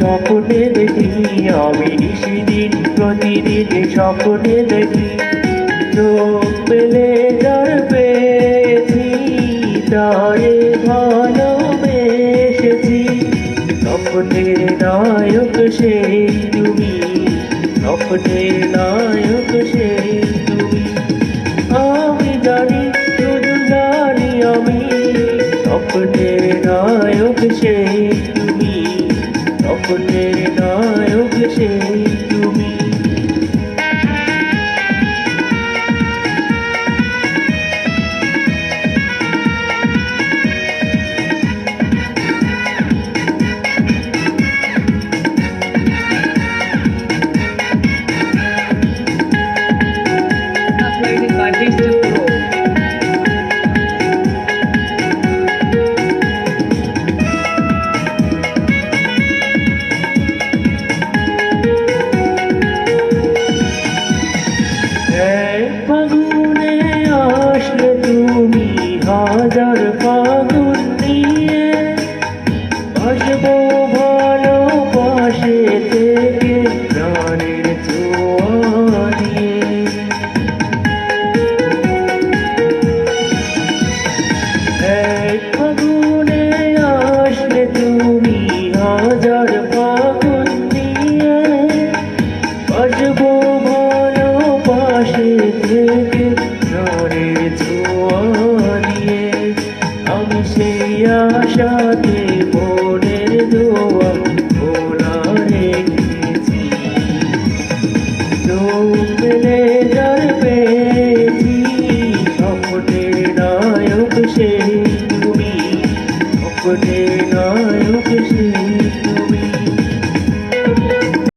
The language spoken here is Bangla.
স্বপ্নে দেখি, আমি সেদিন প্রতিদিন স্বপ্নে দেখি। চোখ পেলে যার পেয়েছি, তারে ভালোবেসেছি। স্বপ্নের নায়ক সেই তুমি স্বপ্নের নায়ক সেই তুমি। আমি জানি, শুধু জানি আমি স্বপ্নের নায়ক সেই স্বপ্নের নায়ক সেই হাজার ফাগুন নিয়ে আসব ভালো পাশে থেকে প্রাণের ছোঁয়া দিয়ে এক ফাগুনে আসলে তুমি হাজার ফাগুন নিয়ে আসব আশাতে মনের দোয়া ভোলা রেখেছি। পেলে যার পেয়েছি স্বপ্নের নায়ক সে তুমি স্বপ্নের